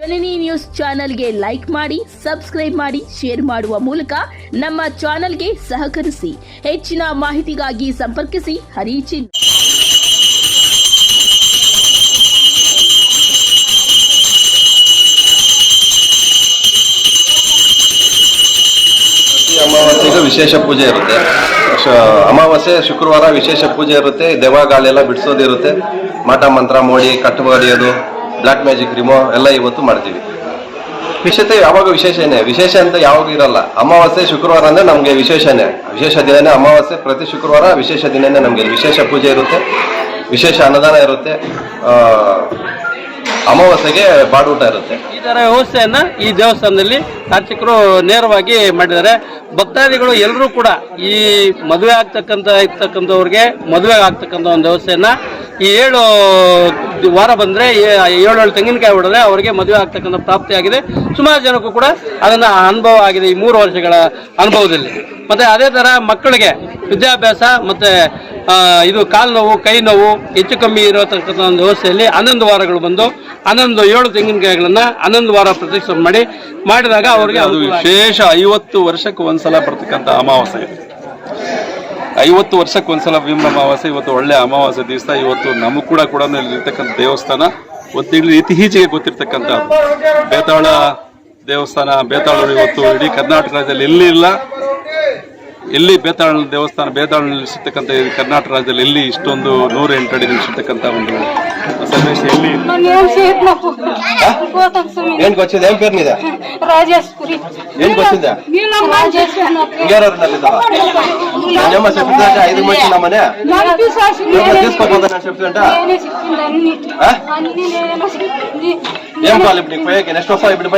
ಜನನಿ news ಚಾನೆಲ್ಗೆ like ಮಾಡಿ, subscribe ಮಾಡಿ, ಶೇರ್ ಮಾಡುವ ಮೂಲಕ ನಮ್ಮ ಚಾನೆಲ್ಗೆ ಸಹಕರಿಸಿ. ಹೆಚ್ಚಿನ ಮಾಹಿತಿಗಾಗಿ ಸಂಪರ್ಕಿಸಿ. ಹರಿಚಿನ್ ಅಮಾವಾಸ್ಯೆಗೂ ವಿಶೇಷ ಪೂಜೆ ಇರುತ್ತೆ. ಅಮಾವಾಸ್ಯೆ, ಶುಕ್ರವಾರ ವಿಶೇಷ ಪೂಜೆ ಇರುತ್ತೆ. ದೇವಾಗಾಲೆಲ್ಲ ಬಿಡಿಸೋದಿರುತ್ತೆ. ಮಠ ಮಂತ್ರ, ಮೋಡಿ ಕಟ್ಟು ಹೊಡೆಯೋದು ಬ್ಲ್ಯಾಕ್ ಮ್ಯಾಜಿಕ್ ರಿಮೋ ಎಲ್ಲ ಇವತ್ತು ಮಾಡ್ತೀವಿ. ವಿಶೇಷತೆ ಯಾವಾಗ ವಿಶೇಷನೇ ವಿಶೇಷ ಅಂತ ಯಾವಾಗ ಇರಲ್ಲ. ಅಮಾವಾಸ್ಯೆ, ಶುಕ್ರವಾರ ಅಂದ್ರೆ ನಮಗೆ ವಿಶೇಷನೇ ವಿಶೇಷ ದಿನನೇ ಅಮಾವಾಸ್ಯೆ, ಪ್ರತಿ ಶುಕ್ರವಾರ ವಿಶೇಷ ದಿನನೇ ನಮಗೆ. ವಿಶೇಷ ಪೂಜೆ ಇರುತ್ತೆ, ವಿಶೇಷ ಅನ್ನದಾನ ಇರುತ್ತೆ ಅಮಾವಾಸ್ಯೆಗೆ ಬಾಡೂಟ ಇರುತ್ತೆ. ಈ ತರ ವ್ಯವಸ್ಥೆಯನ್ನ ಈ ದೇವಸ್ಥಾನದಲ್ಲಿ ಅರ್ಚಕರು ನೇರವಾಗಿ ಮಾಡಿದ್ದಾರೆ. ಭಕ್ತಾದಿಗಳು ಎಲ್ಲರೂ ಕೂಡ ಈ ಮದುವೆ ಆಗ್ತಕ್ಕಂಥ, ಇರ್ತಕ್ಕಂಥವ್ರಿಗೆ ಮದುವೆ ಆಗ್ತಕ್ಕಂಥ ಒಂದು ವ್ಯವಸ್ಥೆಯನ್ನ ಈ ಏಳು ವಾರ ಬಂದರೆ ಏಳೇಳು ಏಳು ಏಳು ತೆಂಗಿನಕಾಯಿ ಹೊಡೆದ್ರೆ ಅವರಿಗೆ ಮದುವೆ ಆಗ್ತಕ್ಕಂಥ ಪ್ರಾಪ್ತಿಯಾಗಿದೆ. ಸುಮಾರು ಜನಕ್ಕೂ ಕೂಡ ಅದನ್ನು ಅನುಭವ ಆಗಿದೆ ಈ ಮೂರು ವರ್ಷಗಳ ಅನುಭವದಲ್ಲಿ. ಮತ್ತು ಅದೇ ಥರ ಮಕ್ಕಳಿಗೆ ವಿದ್ಯಾಭ್ಯಾಸ ಮತ್ತು ಇದು ಕಾಲು ನೋವು ಕೈ ನೋವು ಹೆಚ್ಚು ಕಮ್ಮಿ ಇರತಕ್ಕಂಥ ಒಂದು ವ್ಯವಸ್ಥೆಯಲ್ಲಿ ಹನ್ನೊಂದು ವಾರಗಳು ಬಂದು ಹನ್ನೊಂದು ಏಳು ತೆಂಗಿನಕಾಯಿಗಳನ್ನು ಹನ್ನೊಂದು ವಾರ ಪ್ರತಿಷ್ಠೆ ಮಾಡಿ ಮಾಡಿದಾಗ ಅವರಿಗೆ ಅದು ವಿಶೇಷ ಐವತ್ತು ವರ್ಷಕ್ಕೆ ಒಂದ್ಸಲ ಬರ್ತಕ್ಕಂಥ ಅಮಾವಾಸ್ಯೆ. ಇದು ಐವತ್ತು ವರ್ಷಕ್ಕೆ ಒಂದ್ಸಲ ಭೀಮ ಅಮಾವಾಸ್ಯೆ, ಇವತ್ತು ಒಳ್ಳೆ ಅಮಾವಾಸ್ಯೆ ದಿವಸ, ಇವತ್ತು ನಮಗೆ ಕೂಡ ಕೂಡ ಇರ್ತಕ್ಕಂಥ ದೇವಸ್ಥಾನ, ಒಂದು ತಿಂಗಳು ಇತ್ತೀಚೆಗೆ ಗೊತ್ತಿರ್ತಕ್ಕಂಥ ಬೇತಾಳ ದೇವಸ್ಥಾನ, ಬೇತಾಳರು ಇವತ್ತು ಇಡೀ ಕರ್ನಾಟಕ ರಾಜ್ಯದಲ್ಲಿ ಎಲ್ಲಿ ಇಲ್ಲ. ಎಲ್ಲಿ ಬೇತಾಳ ದೇವಸ್ಥಾನ ಬೇತಾಳ ನಿಲ್ಲಿಸಿರ್ತಕ್ಕಂಥ ಕರ್ನಾಟಕ ರಾಜ್ಯದಲ್ಲಿ ಎಲ್ಲಿ ಇಷ್ಟೊಂದು ನೂರ ಎಂಟು ಅಡಿ ನಿಲ್ಲಿಸಿರ್ತಕ್ಕಂಥ ಒಂದು ಸನ್ನಿವೇಶ ಎಲ್ಲಿ? ಏನ್ ಗೊತ್ತಿದೆ? ಏನ್ ಏನ್ ಗೊತ್ತಿದೆ? ನಮ್ಮ ಐದು ಮಂದಿ ನಮ್ಮ ಏನ್ ಕಾಲ್ ನೆಕ್ಸ್ಟ್ ವರ್ಷ ಇಬ್ಬಡಿ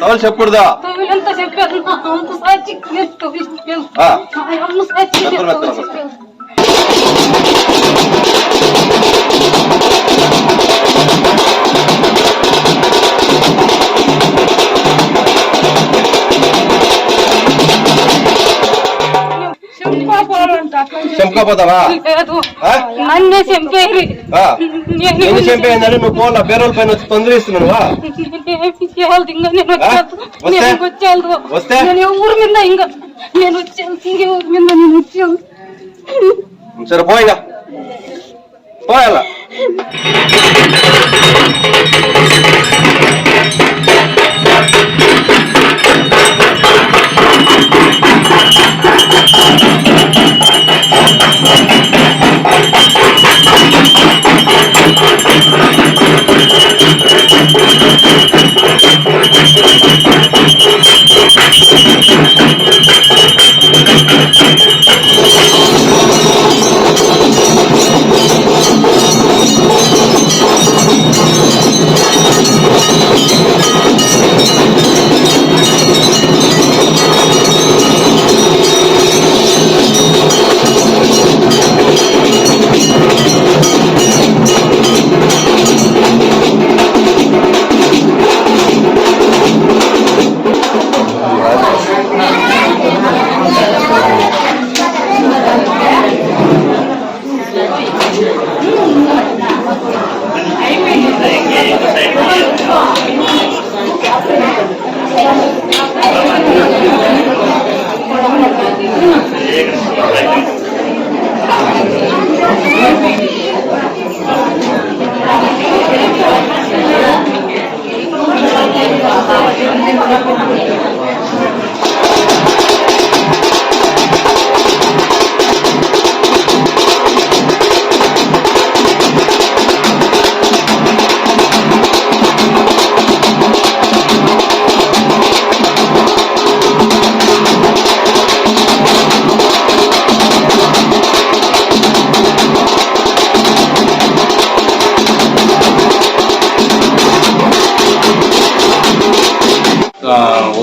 సవాల్ చెప్పకూడదా? చెంపకపోతావా నన్నే చెంపేరు. ఎందుకు చంపేయండి నువ్వు పోలా బేరోల పైన వచ్చి తొందర ఇస్తున్నావా వస్తే. ఊరు ఇంకా సరే పోయా పోయాలా?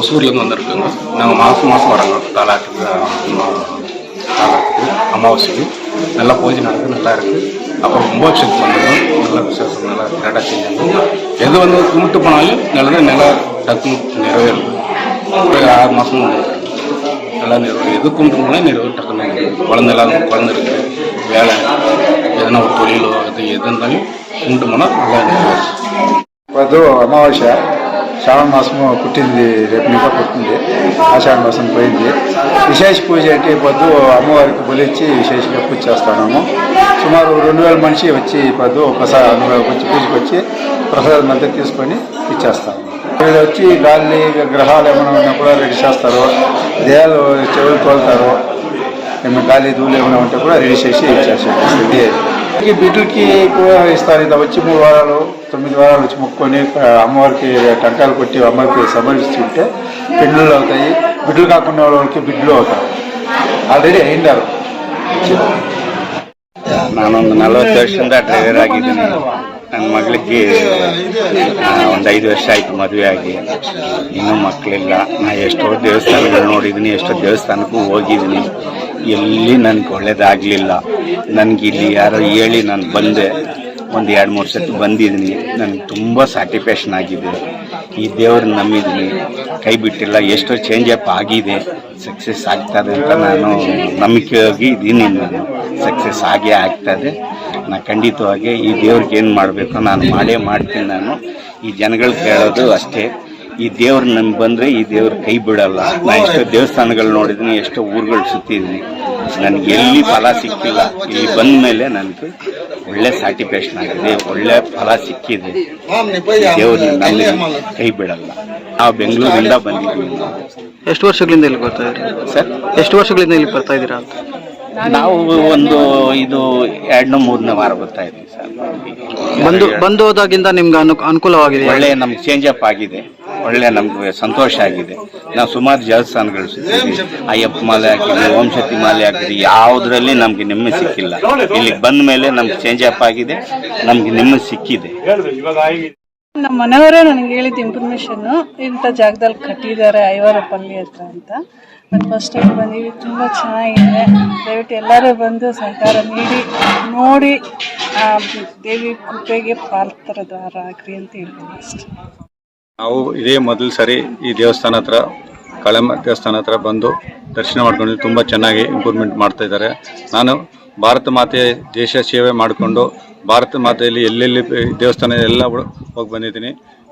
ஒசூர்லேருந்து வந்திருக்கோங்க. நாங்கள் மாதம் மாதம் வரோங்க. தாலாட்டுக்கு தாலாட்டுக்கு அமாவாசைக்கு. நல்லா பூஜை நடக்குது நல்லா இருக்குது அப்புறம் கும்பாபிஷேகம் பண்ணுறோம். நல்ல விசேஷம் நல்லா கரெக்டாக செஞ்சாங்க எது வந்து கும்பிட்டு போனாலும் நல்லதாக நல்லா டக்கு நிறைவேறும். ஒரு ஆறு மாதம் நல்லா நிறைவேறும். எது கும்பிட்டு போனாலும் நிறைவேறும் டக்குனு குழந்தை இல்லாத குழந்தை இருக்குது வேலை எதனா ஒரு தொழிலோ அது எது இருந்தாலும் கும்பிட்டு போனால் நல்லா நிறைவேறும். இப்போ அமாவாசை. శ్రావణ మాసము పుట్టింది రేపు ఇంకా పుట్టింది ఆషాఢ మాసం పోయింది. విశేష పూజ అంటే పొద్దు అమ్మవారికి బలిచ్చి విశేషంగా పూజ చేస్తున్నాము సుమారు రెండు వేల మనిషి వచ్చి పొద్దు ఒకసారి వచ్చి పూజకి వచ్చి ప్రసాదం అంతా తీసుకొని ఇచ్చేస్తాము. వీళ్ళు వచ్చి గాలి గ్రహాలు ఏమైనా ఉన్నా కూడా రెడీ చేస్తారు. దేహాలు చెవులు తోలుతారు. ఏమైనా గాలి ధూళి ఏమైనా ఉంటే కూడా రెడీ చేసి ఇచ్చేసి బిడ్డలకి కూడా ఇస్తారు. ఇది వచ్చి మూడు వారాలు. తొమ్మిది వారాలు వచ్చి మొక్కుకొని ఆ, అమ్మవారికి టంకాలు కొట్టి అమ్మవారికి సమర్పిస్తుంటే బిడ్డలు అవుతాయి బిడ్డలు కాకుండా వాళ్ళకి బిడ్డలు అవుతారు ఆల్రెడీ అయిండారు ನಾನೊಂದು ನಲವತ್ತು ವರ್ಷದಿಂದ ಡ್ರೈವರ್ ಆಗಿದ್ದೀನಿ ನನ್ನ ಮಗಳಿಗೆ ಒಂದು ಐದು ವರ್ಷ ಆಯಿತು ಮದುವೆ ಆಗಿ ಇನ್ನೂ ಮಕ್ಕಳಿಲ್ಲ ನಾ ಎಷ್ಟೋ ದೇವಸ್ಥಾನಗಳು ನೋಡಿದ್ದೀನಿ ಎಷ್ಟೋ ದೇವಸ್ಥಾನಕ್ಕೂ ಹೋಗಿದ್ದೀನಿ ಎಲ್ಲಿ ನನಗೆ ಒಳ್ಳೇದಾಗಲಿಲ್ಲ ನನಗೆ ಇಲ್ಲಿ ಯಾರೋ ಹೇಳಿ ನಾನು ಬಂದೆ ಒಂದು ಎರಡು ಮೂರು ಸತಿ ಬಂದಿದ್ದೀನಿ ನನಗೆ ತುಂಬ ಸ್ಯಾಟಿಸ್ಫ್ಯಾಕ್ಷನ್ ಆಗಿದೆ. ಈ ದೇವ್ರನ್ನ ನಂಬಿದ್ದೀನಿ ಕೈ ಬಿಟ್ಟಿಲ್ಲ, ಎಷ್ಟೋ ಚೇಂಜ್ ಅಪ್ ಆಗಿದೆ. ಸಕ್ಸಸ್ ಆಗ್ತದೆ ಅಂತ ನಾನು ನಂಬಿಕೆಯಾಗಿ ಇದ್ದೀನಿ ನಾನು. ಸಕ್ಸಸ್ ಆಗೇ ಆಗ್ತದೆ. ನಾನು ಖಂಡಿತವಾಗಿ ಈ ದೇವ್ರಿಗೆ ಏನು ಮಾಡಬೇಕು, ನಾನು ಮಾಡೇ ಮಾಡ್ತೀನಿ ನಾನು. ಈ ಜನಗಳು ಕೇಳೋದು ಅಷ್ಟೇ. ಈ ದೇವ್ರ ನಮ್ಗೆ ಬಂದರೆ ಈ ದೇವ್ರ ಕೈ ಬಿಡಲ್ಲ. ನಾನು ಎಷ್ಟೋ ದೇವಸ್ಥಾನಗಳು ನೋಡಿದ್ದೀನಿ ಎಷ್ಟೋ ಊರುಗಳು ಸುತ್ತಿದ್ದೀನಿ ನನಗೆ ಎಲ್ಲಿ ಫಲ ಸಿಕ್ಕಿಲ್ಲ ಇಲ್ಲಿ ಬಂದ ಮೇಲೆ ನನಗೆ ಒಳ್ಳೆ ಸ್ಯಾಟಿಸ್ಫ್ಯಾಕ್ಷನ್ ಆಗಿದೆ ಒಳ್ಳೆ ಫಲ ಸಿಕ್ಕಿದೆ. ದೇವರು ನಮಗೆ ಕೈ ಬಿಡಲ್ಲ. ನಾವು ಬೆಂಗಳೂರಿಂದ ಬಂದಿದ್ದೀವಿ ಎಷ್ಟು ವರ್ಷಗಳಿಂದ ಇಲ್ಲಿ ಬರ್ತಾ ಇದ್ದೀರಾ? ಸರ್? ಎಷ್ಟು ವರ್ಷಗಳಿಂದ ಇಲ್ಲಿ ಬರ್ತಾ ಇದ್ದೀರಾ ಅಂತ? ನಾವು ಒಂದು ಇದು ಎರಡನೇ ಮೂರನೇ ವಾರ ಬರ್ತಾ ಇದ್ದೀವಿ ಸರ್. ಬಂದು ಬಂದು ಹೋದಾಗಿಂದ ನಿಮ್ಗೆ ಅನು ಅನುಕೂಲವಾಗಿದೆ ಒಳ್ಳೆ ನಮ್ಗೆ ಚೇಂಜ್ ಅಪ್ ಆಗಿದೆ. ಒಳ್ಳೆ ನಮಗೆ ಸಂತೋಷ ಆಗಿದೆ. ನಾವು ಸುಮಾರು ದೇವಸ್ಥಾನಗಳು ಸುತ್ತಿದ್ವಿ ಅಯ್ಯಪ್ಪ ಮಾಲೆ ಹಾಕಿದ್ವಿ ಓಂಶಕ್ತಿ ಮಾಲೆ ಹಾಕಿದ್ವಿ, ಯಾವುದರಲ್ಲಿ ನಮ್ಗೆ ನೆಮ್ಮದಿ ಸಿಕ್ಕಿಲ್ಲ. ಇಲ್ಲಿಗೆ ಬಂದ ಮೇಲೆ ನಮ್ಗೆ ಚೇಂಜ್ ಅಪ್ ಆಗಿದೆ, ನಮ್ಗೆ ನೆಮ್ಮದಿ ಸಿಕ್ಕಿದೆ. ನಮ್ಮ ಮನೆಯವರೇ ನನಗೆ ಹೇಳಿದ ಇನ್ಫಾರ್ಮೇಶನ್ ಇಂಥ ಜಾಗದಲ್ಲಿ ಕಟ್ಟಿದ್ದಾರೆ ಐವರಪಲ್ಲಿ ಹತ್ರ ಅಂತ. ನಾನು ಫಸ್ಟ್ ಟೈಮ್ ಬಂದೀವಿ ತುಂಬ ಚೆನ್ನಾಗಿದೆ. ದಯವಿಟ್ಟು ಎಲ್ಲರೂ ಬಂದು ಸಹಕಾರ ನೀಡಿ, ನೋಡಿ ದೇವಿ ಕೃಪೆಗೆ ಪಾತ್ರದಾರ ಆಗ್ರಿ ಅಂತ ಹೇಳ್ತೀನಿ ಅಷ್ಟೇ. ನಾವು ಇದೇ ಮೊದಲು ಸರಿ ಈ ದೇವಸ್ಥಾನ ಹತ್ರ ಕಳಮ ದೇವಸ್ಥಾನ ಹತ್ರ ಬಂದು ದರ್ಶನ ಮಾಡ್ಕೊಂಡು ತುಂಬ ಚೆನ್ನಾಗಿ ಇಂಪ್ರೂವ್ಮೆಂಟ್ ಮಾಡ್ತಾ ಇದ್ದಾರೆ. ನಾನು ಭಾರತ ಮಾತೆ ದೇಶ ಸೇವೆ ಮಾಡಿಕೊಂಡು ಭಾರತ ಮಾತೆಯಲ್ಲಿ ಎಲ್ಲೆಲ್ಲಿ ದೇವಸ್ಥಾನ ಎಲ್ಲ ಹೋಗಿ ಬಂದಿದ್ದೀನಿ.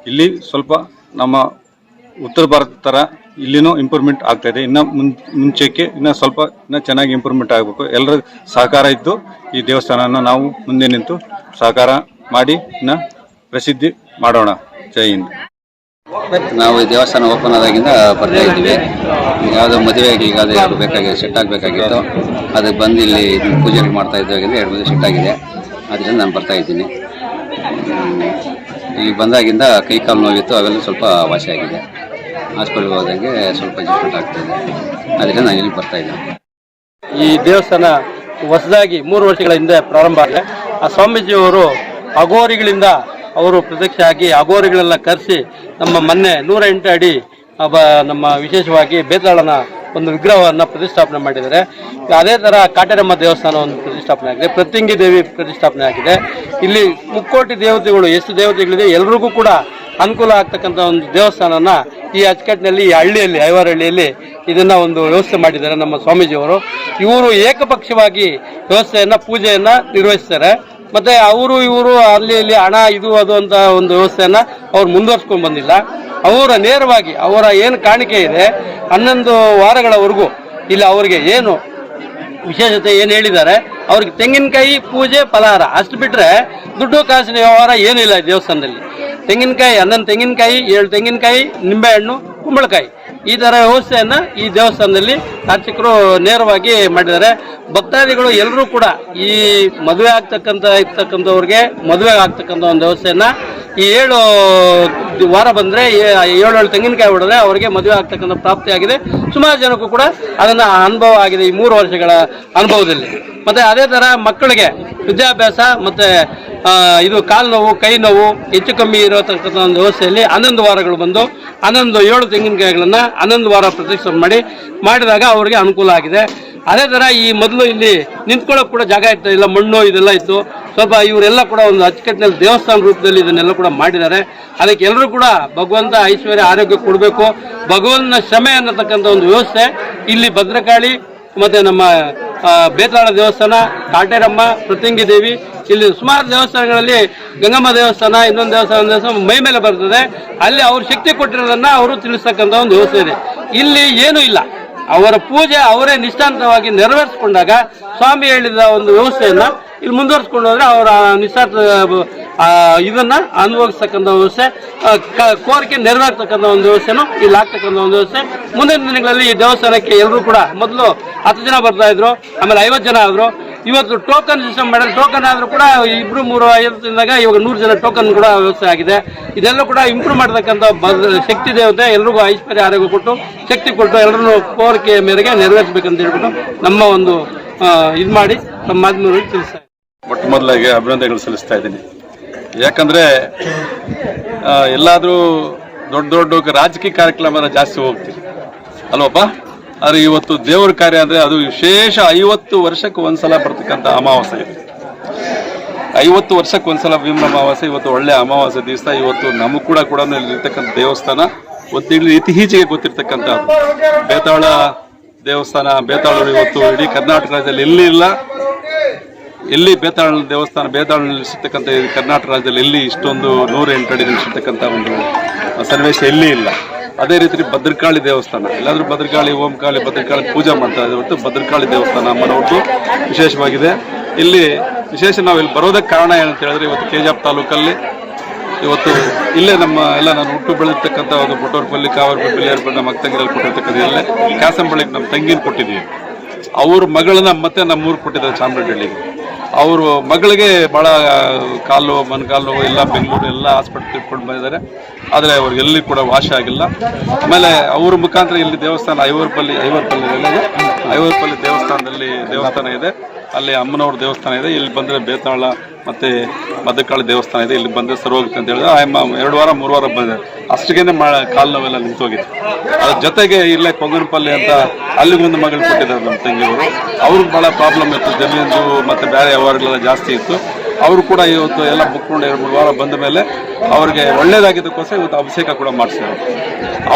ಇಲ್ಲಿ ಸ್ವಲ್ಪ ನಮ್ಮ ಉತ್ತರ ಭಾರತ ಥರ ಇಲ್ಲಿನೂ ಇಂಪ್ರೂವ್ಮೆಂಟ್ ಆಗ್ತಾ ಇದೆ. ಇನ್ನು ಮುನ್, ಮುಂಚೆಕ್ಕೆ ಇನ್ನು ಸ್ವಲ್ಪ ಇನ್ನೂ ಚೆನ್ನಾಗಿ ಇಂಪ್ರೂವ್ಮೆಂಟ್ ಆಗಬೇಕು. ಎಲ್ಲರ ಸಹಕಾರ ಇದ್ದು ಈ ದೇವಸ್ಥಾನನ ನಾವು ಮುಂದೆ ನಿಂತು ಸಹಕಾರ ಮಾಡಿ ಇನ್ನು ಪ್ರಸಿದ್ಧಿ ಮಾಡೋಣ. ಜೈ ಹಿಂದ್. ನಾವು ಈ ದೇವಸ್ಥಾನ ಓಪನ್ ಆದಾಗಿಂದ ಬರ್ತಾ ಇದ್ದೀವಿ. ಯಾವುದೋ ಮದುವೆಗೆ ಈಗ ಅದು ಯಾರು ಬೇಕಾಗಿದೆ ಸೆಟ್ ಆಗಬೇಕಾಗಿತ್ತು. ಅದಕ್ಕೆ ಬಂದು ಇಲ್ಲಿ ಪೂಜೆ ಮಾಡ್ತಾ ಇದ್ದಾಗಿಂದ ಎರಡು ಮದುವೆ ಸೆಟ್ ಆಗಿದೆ. ಅದರಿಂದ ನಾನು ಬರ್ತಾ ಇದ್ದೀನಿ. ಇಲ್ಲಿ ಬಂದಾಗಿಂದ ಕೈ ಕಾಲು ನೋವಿತ್ತು, ಅವೆಲ್ಲ ಸ್ವಲ್ಪ ವಾಸಿ ಆಗಿದೆ. ಹಾಸ್ಪಿಟಲ್ಗೆ ಹೋದಂಗೆ ಸ್ವಲ್ಪ ಅಡ್ಜಸ್ಟ್ಮೆಂಟ್ ಆಗ್ತಾಯಿದೆ ಅದರಿಂದ ನಾನು ಇಲ್ಲಿ ಬರ್ತಾ ಇದ್ದೀನಿ. ಈ ದೇವಸ್ಥಾನ ಹೊಸದಾಗಿ ಮೂರು ವರ್ಷಗಳ ಹಿಂದೆ ಪ್ರಾರಂಭ ಆಗಿದೆ. ಆ ಸ್ವಾಮೀಜಿಯವರು ಅಘೋರಿಗಳಿಂದ ಅವರು ಪ್ರತ್ಯಕ್ಷ ಆಗಿ ಅಗೋರಿಗಳೆಲ್ಲ ಕರೆಸಿ ನಮ್ಮ ಮೊನ್ನೆ ನೂರ ಎಂಟು ಅಡಿ ನಮ್ಮ ವಿಶೇಷವಾಗಿ ಬೇತಾಳನ ಒಂದು ವಿಗ್ರಹವನ್ನು ಪ್ರತಿಷ್ಠಾಪನೆ ಮಾಡಿದ್ದಾರೆ. ಅದೇ ಥರ ಕಾಟೇರಮ್ಮ ದೇವಸ್ಥಾನ ಒಂದು ಪ್ರತಿಷ್ಠಾಪನೆ ಆಗಿದೆ. ಪ್ರತಿಂಗಿ ದೇವಿ ಪ್ರತಿಷ್ಠಾಪನೆ ಆಗಿದೆ. ಇಲ್ಲಿ ಮುಕ್ಕೋಟಿ ದೇವತೆಗಳು ಎಷ್ಟು ದೇವತೆಗಳಿದೆ ಎಲ್ರಿಗೂ ಕೂಡ ಅನುಕೂಲ ಆಗ್ತಕ್ಕಂಥ ಒಂದು ದೇವಸ್ಥಾನನ ಈ ಅಚ್ಚಕಟ್ಟಿನಲ್ಲಿ, ಈ ಹಳ್ಳಿಯಲ್ಲಿ ಐವಾರಹಳ್ಳಿಯಲ್ಲಿ ಇದನ್ನ ಒಂದು ವ್ಯವಸ್ಥೆ ಮಾಡಿದ್ದಾರೆ ನಮ್ಮ ಸ್ವಾಮೀಜಿಯವರು. ಇವರು ಏಕಪಕ್ಷವಾಗಿ ವ್ಯವಸ್ಥೆಯನ್ನು, ಪೂಜೆಯನ್ನು ನಿರ್ವಹಿಸ್ತಾರೆ. ಮತ್ತೆ ಅವರು ಇವರು ಅಲ್ಲಿ ಇಲ್ಲಿ ಹಣ ಇದು ಅದು ಅಂತ ಒಂದು ವ್ಯವಸ್ಥೆಯನ್ನ ಅವ್ರು ಮುಂದುವರ್ಸ್ಕೊಂಡು ಬಂದಿಲ್ಲ. ಅವರ ನೇರವಾಗಿ ಅವರ ಏನು ಕಾಣಿಕೆ ಇದೆ ಹನ್ನೊಂದು ವಾರಗಳವರೆಗೂ ಇಲ್ಲಿ ಅವರಿಗೆ ಏನು ವಿಶೇಷತೆ ಏನು ಹೇಳಿದ್ದಾರೆ, ಅವ್ರಿಗೆ ತೆಂಗಿನಕಾಯಿ ಪೂಜೆ ಫಲಹಾರ. ಅಷ್ಟು ಬಿಟ್ಟರೆ ದುಡ್ಡು ಕಾಸಿನ ವ್ಯವಹಾರ ಏನಿಲ್ಲ ದೇವಸ್ಥಾನದಲ್ಲಿ. ತೆಂಗಿನಕಾಯಿ, ಹನ್ನೊಂದು ತೆಂಗಿನಕಾಯಿ, ಏಳು ತೆಂಗಿನಕಾಯಿ, ನಿಂಬೆಹಣ್ಣು, ಕುಂಬಳಕಾಯಿ. ಈ ತರ ವ್ಯವಸ್ಥೆಯನ್ನ ಈ ದೇವಸ್ಥಾನದಲ್ಲಿ ಅರ್ಚಕರು ನೇರವಾಗಿ ಮಾಡಿದ್ದಾರೆ. ಭಕ್ತಾದಿಗಳು ಎಲ್ಲರೂ ಕೂಡ ಈ ಮದುವೆ ಆಗ್ತಕ್ಕಂಥ, ಇರ್ತಕ್ಕಂಥವ್ರಿಗೆ ಮದುವೆ ಆಗ್ತಕ್ಕಂಥ ಒಂದು ವ್ಯವಸ್ಥೆಯನ್ನ ಈ ಏಳು ವಾರ ಬಂದ್ರೆ ಏಳೇಳು ಏಳು ಏಳು ತೆಂಗಿನಕಾಯಿ ಹೊಡೆದ್ರೆ ಅವರಿಗೆ ಮದುವೆ ಆಗ್ತಕ್ಕಂಥ ಪ್ರಾಪ್ತಿ ಆಗಿದೆ ಸುಮಾರು ಜನಕ್ಕೂ ಕೂಡ ಅದನ್ನ ಅನುಭವ ಆಗಿದೆ ಈ ಮೂರು ವರ್ಷಗಳ ಅನುಭವದಲ್ಲಿ. ಮತ್ತೆ ಅದೇ ತರ ಮಕ್ಕಳಿಗೆ ವಿದ್ಯಾಭ್ಯಾಸ ಮತ್ತೆ ಇದು ಕಾಲು ನೋವು, ಕೈ ನೋವು, ಹೆಚ್ಚು ಕಮ್ಮಿ ಇರತಕ್ಕಂಥ ಒಂದು ವ್ಯವಸ್ಥೆಯಲ್ಲಿ ಹನ್ನೊಂದು ವಾರಗಳು ಬಂದು, ಹನ್ನೊಂದು ಏಳು ತೆಂಗಿನಕಾಯಿಗಳನ್ನು ಹನ್ನೊಂದು ವಾರ ಪ್ರತಿಷ್ಠಾಪನೆ ಮಾಡಿ, ಮಾಡಿದಾಗ ಅವರಿಗೆ ಅನುಕೂಲ ಆಗಿದೆ. ಅದೇ ಥರ ಈ ಮೊದಲು ಇಲ್ಲಿ ನಿಂತ್ಕೊಳ್ಳೋಕೆ ಕೂಡ ಜಾಗ ಇತ್ತು, ಇಲ್ಲ ಮಣ್ಣು ಇದೆಲ್ಲ ಇತ್ತು. ಸ್ವಲ್ಪ ಇವರೆಲ್ಲ ಕೂಡ ಒಂದು ಅಚ್ಚುಕಟ್ಟಿನಲ್ಲಿ ದೇವಸ್ಥಾನ ರೂಪದಲ್ಲಿ ಇದನ್ನೆಲ್ಲ ಕೂಡ ಮಾಡಿದ್ದಾರೆ. ಅದಕ್ಕೆ ಎಲ್ಲರೂ ಕೂಡ ಭಗವಂತ ಐಶ್ವರ್ಯ ಆರೋಗ್ಯ ಕೊಡಬೇಕು. ಭಗವಂತನ ಶ್ರಮೆ ಅನ್ನತಕ್ಕಂಥ ಒಂದು ವ್ಯವಸ್ಥೆ ಇಲ್ಲಿ ಭದ್ರಕಾಳಿ, ಮತ್ತು ನಮ್ಮ ಬೇತಾಳ ದೇವಸ್ಥಾನ, ಕಾಟೇರಮ್ಮ ಪ್ರತ್ಯಂಗಿ ದೇವಿ ಇಲ್ಲಿ ಸುಮಾರು ದೇವಸ್ಥಾನಗಳಲ್ಲಿ ಗಂಗಮ್ಮ ದೇವಸ್ಥಾನ, ಇನ್ನೊಂದು ದೇವಸ್ಥಾನ ದೇವಸ್ಥಾನ ಮೈ ಮೇಲೆ ಬರ್ತದೆ. ಅಲ್ಲಿ ಅವ್ರ ಶಕ್ತಿ ಕೊಟ್ಟಿರೋದನ್ನ ಅವರು ತಿಳಿಸ್ತಕ್ಕಂಥ ಒಂದು ವ್ಯವಸ್ಥೆ ಇದೆ. ಇಲ್ಲಿ ಏನೂ ಇಲ್ಲ. ಅವರ ಪೂಜೆ ಅವರೇ ನಿಷ್ಠಾಂತವಾಗಿ ನೆರವೇರಿಸಿಕೊಂಡಾಗ ಸ್ವಾಮಿ ಹೇಳಿದ ಒಂದು ವ್ಯವಸ್ಥೆಯನ್ನ ಇಲ್ಲಿ ಮುಂದುವರಿಸ್ಕೊಂಡು ಹೋದ್ರೆ ಅವರ ನಿಸ್ವಾರ್ಥ ಇದನ್ನ ಅನುಭವಿಸ್ತಕ್ಕಂಥ ವ್ಯವಸ್ಥೆ ಕೋರಿಕೆ ನೆರವೇರ್ತಕ್ಕಂಥ ಒಂದು ವ್ಯವಸ್ಥೆನೂ ಇಲ್ಲಿ ಆಗ್ತಕ್ಕಂಥ ಒಂದು ವ್ಯವಸ್ಥೆ. ಮುಂದಿನ ದಿನಗಳಲ್ಲಿ ಈ ದೇವಸ್ಥಾನಕ್ಕೆ ಎಲ್ಲರೂ ಕೂಡ ಮೊದಲು ಹತ್ತು ಜನ ಬರ್ತಾ ಇದ್ರು, ಆಮೇಲೆ ಐವತ್ತು ಜನ ಆದ್ರು. ಇವತ್ತು ಟೋಕನ್ ಸಿಸ್ಟಮ್ ಮಾಡಿದ್ರೆ ಟೋಕನ್ ಆದರೂ ಕೂಡ ಇಬ್ಬರು ಮೂರು ಐವತ್ತಿಂದಾಗ ಇವಾಗ ನೂರು ಜನ ಟೋಕನ್ ಕೂಡ ವ್ಯವಸ್ಥೆ ಆಗಿದೆ. ಇದೆಲ್ಲ ಕೂಡ ಇಂಪ್ರೂವ್ ಮಾಡತಕ್ಕಂಥ ಶಕ್ತಿ ದೇವತೆ ಎಲ್ರಿಗೂ ಐಶ್ವರ್ಯ, ಆರೋಗ್ಯ ಕೊಟ್ಟು ಶಕ್ತಿ ಕೊಟ್ಟು ಎಲ್ಲರನ್ನು ಕೋರಿಕೆ ಮೇರೆಗೆ ನೆರವೇರಿಸಬೇಕಂತ ಹೇಳ್ಬಿಟ್ಟು ನಮ್ಮ ಒಂದು ಇದು ಮಾಡಿ ನಮ್ಮ ಮಾಧ್ಯಮಗಳಿಗೆ ತಿಳಿಸ್ತಾ. ಮೊಟ್ಟ ಮೊದಲಾಗಿ ಅಭಿನಂದನೆಗಳು ಸಲ್ಲಿಸ್ತಾ ಇದ್ದೀನಿ. ಯಾಕಂದರೆ ಎಲ್ಲಾದರೂ ಎಲ್ಲಾದ್ರೂ ದೊಡ್ಡ ದೊಡ್ಡ ರಾಜಕೀಯ ಕಾರ್ಯಕ್ರಮನ ಜಾಸ್ತಿ ಹೋಗ್ತೀವಿ ಅಲ್ವಪ್ಪ? ಆದ್ರೆ ಇವತ್ತು ದೇವರ ಕಾರ್ಯ ಅಂದರೆ ಅದು ವಿಶೇಷ ಐವತ್ತು ವರ್ಷಕ್ಕೆ ಒಂದ್ಸಲ ಬರ್ತಕ್ಕಂಥ ಅಮಾವಾಸ್ಯೆ. ಇದೆ ಐವತ್ತು ವರ್ಷಕ್ಕೆ ಒಂದ್ಸಲ ಭೀಮ ಅಮಾವಾಸ್ಯೆ, ಇವತ್ತು ಒಳ್ಳೆ ಅಮಾವಾಸ್ಯೆ ದಿವಸ, ಇವತ್ತು ನಮಗೂ ಕೂಡ ಕೂಡ ಇರ್ತಕ್ಕಂಥ ದೇವಸ್ಥಾನ, ಒಂದು ಇತ್ತೀಚೆಗೆ ಗೊತ್ತಿರ್ತಕ್ಕಂಥ ಬೇತಾಳ ದೇವಸ್ಥಾನ ಬೇತಾಳ ಇವತ್ತು ಇಡೀ ಕರ್ನಾಟಕ ರಾಜ್ಯದಲ್ಲಿ ಎಲ್ಲಿ ಇಲ್ಲ? ಎಲ್ಲಿ ಬೇತಾಳ ದೇವಸ್ಥಾನ, ಬೇತಾಳ ನಿಲ್ಲಿಸಿರ್ತಕ್ಕಂಥ ಕರ್ನಾಟಕ ರಾಜ್ಯದಲ್ಲಿ ಎಲ್ಲಿ ಇಷ್ಟೊಂದು ನೂರ ಎಂಟು ಅಡಿ ನಿಲ್ಲಿಸಿರ್ತಕ್ಕಂಥ ಒಂದು ಸನ್ನಿವೇಶ ಎಲ್ಲಿ ಇಲ್ಲ? ಅದೇ ರೀತಿ ಭದ್ರಕಾಳಿ ದೇವಸ್ಥಾನ. ಎಲ್ಲಾದ್ರೂ ಭದ್ರಕಾಳಿ, ಓಂಕಾಳಿ, ಭದ್ರಕಾಳಿ ಪೂಜೆ ಮಾಡ್ತಾ ಇದ್ದಾರೆ ಭದ್ರಕಾಳಿ ದೇವಸ್ಥಾನ ಅಮ್ಮನವ್ರದ್ದು ವಿಶೇಷವಾಗಿದೆ. ಇಲ್ಲಿ ವಿಶೇಷ ನಾವು ಇಲ್ಲಿ ಬರೋದಕ್ಕೆ ಕಾರಣ ಏನಂತ ಹೇಳಿದ್ರೆ ಇವತ್ತು ಕೆಜಾಪ್ ತಾಲೂಕಲ್ಲಿ ಇವತ್ತು ಇಲ್ಲೇ ನಮ್ಮ ಎಲ್ಲ ನಾನು ಹುಟ್ಟು ಬೆಳೆದಿರ್ತಕ್ಕಂಥ ಒಂದು ಬುಟೋರ್ಪಲ್ಲಿ ಕಾವರ್ಪಲ್ಲಿ, ಏರ್ಪಲ್ಲಿ, ನಮ್ಮ ಅಕ್ಕಂಗಿರಲ್ಲಿ ಕೊಟ್ಟಿರ್ತಕ್ಕಂಥ ಇಲ್ಲೇ ಕ್ಯಾಸಂಬಳಿಗೆ ನಮ್ಮ ತಂಗಿನ ಕೊಟ್ಟಿದ್ದೀವಿ. ಅವ್ರ ಮಗಳನ್ನ ಮತ್ತೆ ನಮ್ಮೂರು ಕೊಟ್ಟಿದ್ದಾರೆ ಚಾಮರಾಜಹಳ್ಳಿಗೆ ಅವರು ಮಗಳಿಗೆ ಭಾಳ ಕಾಲು ಮೊಣಕಾಲು ಎಲ್ಲ ಬೆಂಗಳೂರು ಎಲ್ಲ ಹಾಸ್ಪಿಟ್ಲ್ ತಿಳ್ಕೊಂಡು ಬಂದಿದ್ದಾರೆ. ಆದರೆ ಅವ್ರಿಗೆ ಎಲ್ಲಿ ಕೂಡ ವಾಶ ಆಗಿಲ್ಲ. ಆಮೇಲೆ ಅವ್ರ ಮುಖಾಂತರ ಇಲ್ಲಿ ದೇವಸ್ಥಾನ ಐವರ್ಪಲ್ಲಿ ಐವರ್ಪಲ್ಲಿ ಐವರ್ಪಲ್ಲಿ ದೇವಸ್ಥಾನದಲ್ಲಿ ದೇವಸ್ಥಾನ ಇದೆ. ಅಲ್ಲಿ ಅಮ್ಮನವ್ರ ದೇವಸ್ಥಾನ ಇದೆ. ಇಲ್ಲಿ ಬಂದರೆ ಬೇತಾಳ ಮತ್ತೆ ಮದ್ದಕಾಳಿ ದೇವಸ್ಥಾನ ಇದೆ. ಇಲ್ಲಿ ಬಂದರೆ ಸರಿ ಹೋಗುತ್ತೆ ಅಂತ ಹೇಳಿದ್ರೆ. ಎರಡು ವಾರ, ಮೂರು ವಾರ ಬಂದಿದೆ ಅಷ್ಟಿಗೆ ಮಾ, ಕಾಲು ನೋವೆಲ್ಲ ನಿಂತೋಗಿತ್ತು ಅದ್ರ ಜೊತೆಗೆ ಇಲ್ಲೇ ಕೊಂಗನಪಲ್ಲಿ ಅಂತ ಅಲ್ಲಿಗೊಂದು ಮಗಳು ಕೊಟ್ಟಿದ್ದಾರೆ ನಮ್ಮ ತಂಗಿಯವರು. ಅವ್ರಿಗೆ ಭಾಳ ಪ್ರಾಬ್ಲಮ್ ಇತ್ತು. ಜಮೀನು ಮತ್ತೆ ಬೇರೆ ವ್ಯವಹಾರಗಳೆಲ್ಲ ಜಾಸ್ತಿ ಇತ್ತು. ಅವರು ಕೂಡ ಇವತ್ತು ಎಲ್ಲ ಮುಕ್ಕೊಂಡು ಎರಡು, ಮೂರು ವಾರ ಬಂದ ಮೇಲೆ ಅವ್ರಿಗೆ ಒಳ್ಳೇದಾಗಿದ್ದಕ್ಕೋಸ್ಕರ ಇವತ್ತು ಅಭಿಷೇಕ ಕೂಡ ಮಾಡಿಸಿದ್ದಾರೆ